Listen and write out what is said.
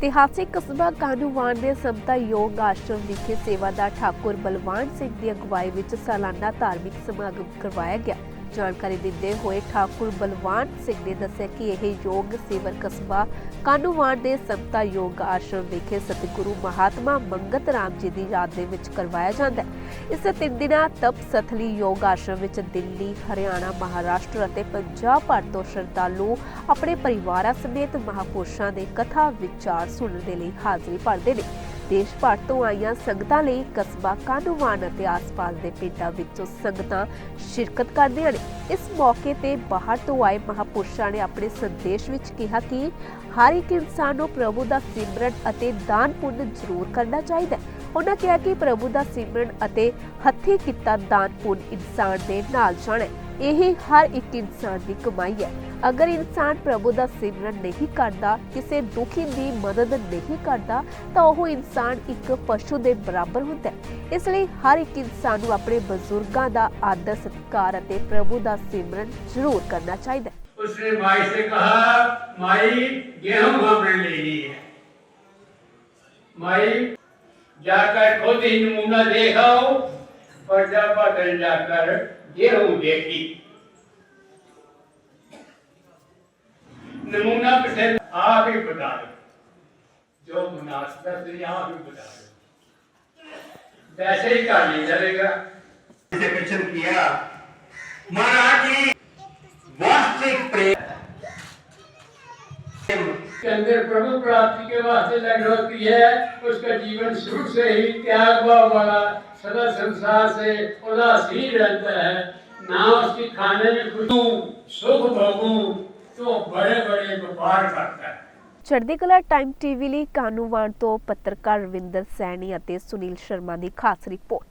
ਇਤਿਹਾਸਿਕ ਕਸਬਾ ਕਾਨੂੰਵਾਨ ਦੇ ਸਮਤਾ ਯੋਗ ਆਸ਼ਰਮ ਵਿਖੇ ਸੇਵਾਦਾਰ ਠਾਕੁਰ ਬਲਵਾਨ ਸਿੰਘ ਦੀ ਅਗਵਾਈ ਵਿੱਚ ਸਾਲਾਨਾ ਧਾਰਮਿਕ ਸਮਾਗਮ ਕਰਵਾਇਆ ਗਿਆ। ਜਾਣਕਾਰੀ ਦਿੰਦੇ ਹੋਏ ਠਾਕੁਰ ਬਲਵਾਨ ਸਿੰਘ ਨੇ ਦੱਸਿਆ ਕਿ ਇਹ ਯੋਗ ਸੇਵਰ ਕਸਬਾ ਕਾਨੂੰਵਾਨ ਦੇ ਸਮਤਾ ਯੋਗ ਆਸ਼ਰਮ ਵਿਖੇ ਸਤਿਗੁਰੂ ਮਹਾਤਮਾ ਮੰਗਤ ਰਾਮ ਜੀ ਦੀ ਯਾਦ ਦੇ ਵਿੱਚ ਕਰਵਾਇਆ ਜਾਂਦਾ ਹੈ। ਇਸ ਤਿੰਨ ਦਿਨਾਂ ਤਪ ਸਥਲੀ ਯੋਗ ਆਸ਼ਰਮ ਵਿੱਚ ਦਿੱਲੀ, ਹਰਿਆਣਾ, ਮਹਾਰਾਸ਼ਟਰ ਅਤੇ ਪੰਜਾਬ ਭਰ ਤੋਂ ਸ਼ਰਧਾਲੂ ਆਪਣੇ ਪਰਿਵਾਰਾਂ ਸਮੇਤ ਮਹਾਪੁਰਸ਼ਾਂ ਦੇ ਕਥਾ ਵਿਚਾਰ ਸੁਣਨ ਦੇ ਲਈ ਹਾਜ਼ਰੀ ਭਰਦੇ ਨੇ। ਦੇਸ਼ ਭਰ ਤੋਂ ਆਈਆਂ ਸੰਗਤਾਂ ਲਈ ਕਸਬਾ ਕਾਨੂੰਵਾਨ ਅਤੇ ਆਸ-ਪਾਸ ਦੇ ਪਿੰਡਾਂ ਵਿੱਚੋਂ ਸੰਗਤਾਂ ਸ਼ਿਰਕਤ ਕਰਦੀਆਂ ਨੇ। ਇਸ ਮੌਕੇ ਤੇ ਬਾਹਰ ਤੋਂ ਆਏ ਮਹਾਪੁਰਸ਼ਾਂ ਨੇ ਆਪਣੇ ਸੰਦੇਸ਼ ਵਿੱਚ ਕਿਹਾ ਕਿ ਹਰ ਇੱਕ ਇਨਸਾਨ ਨੂੰ ਪ੍ਰਭੂ ਦਾ ਸਿਮਰਨ ਅਤੇ ਦਾਨ ਪੁੰਨ ਜ਼ਰੂਰ ਕਰਨਾ ਚਾਹੀਦਾ ਹੈ। ਉਹਨਾਂ ਕਿਹਾ ਕਿ ਪ੍ਰਭੂ ਦਾ ਸਿਮਰਨ ਅਤੇ ਹੱਥੀਂ ਕੀਤਾ ਦਾਨ ਪੁੰਨ ਇਨਸਾਨ ਦੇ ਨਾਲ ਜਾਣਾ ਇਹ ਹਰ ਇੱਕ ਇਨਸਾਨ ਦੀ ਕਮਾਈ ਹੈ ਅਗਰ ਇਨਸਾਨ ਪ੍ਰਭੂ ਦਾ ਸਿਮਰਨ ਨਹੀਂ ਕਰਦਾ ਕਿਸੇ ਦੁਖੀ ਦੀ ਮਦਦ ਨਹੀਂ ਕਰਦਾ ਤਾਂ ਉਹ ਇਨਸਾਨ ਇੱਕ ਪਸ਼ੂ ਦੇ ਬਰਾਬਰ ਹੁੰਦਾ ਹੈ ਇਸ ਲਈ ਹਰ ਇੱਕ ਇਨਸਾਨ ਨੂੰ ਆਪਣੇ ਬਜ਼ੁਰਗਾਂ ਦਾ ਆਦਰ ਸਤਿਕਾਰ ਅਤੇ ਪ੍ਰਭੂ ਦਾ ਸਿਮਰਨ ਜ਼ਰੂਰ ਕਰਨਾ ਚਾਹੀਦਾ ਹੈ उसने माई से कहा माई गेहूं हमने लेनी है माई जाकर खुद ही नमूना देखाओ और जब बदल जाकर गेहूं देखी नमूना पसंद आप ही बता दो जो मुनासिबत है आप ही बता दो वैसे ही कर ली चलेगा से दर्शन किया महाराज जी वास्तविक प्रेम के अंदर प्रभु प्राप्ति के वास्ते लग होती है उसका जीवन शुरू से ही त्याग भाव वाला सदा संसार से उदासीन रहता है ना उसकी खाने में कुछ सुख भोगू तो बड़े बड़े व्यापार करता है ਚੜ੍ਹਦੀ ਕਲਾ ਟਾਈਮ ਟੀਵੀ ਲਈ ਕਾਨੂੰਵਾਨ ਤੋਂ ਪੱਤਰਕਾਰ ਰਵਿੰਦਰ ਸੈਣੀ ਅਤੇ ਸੁਨੀਲ ਸ਼ਰਮਾ ਦੀ ਖਾਸ ਰਿਪੋਰਟ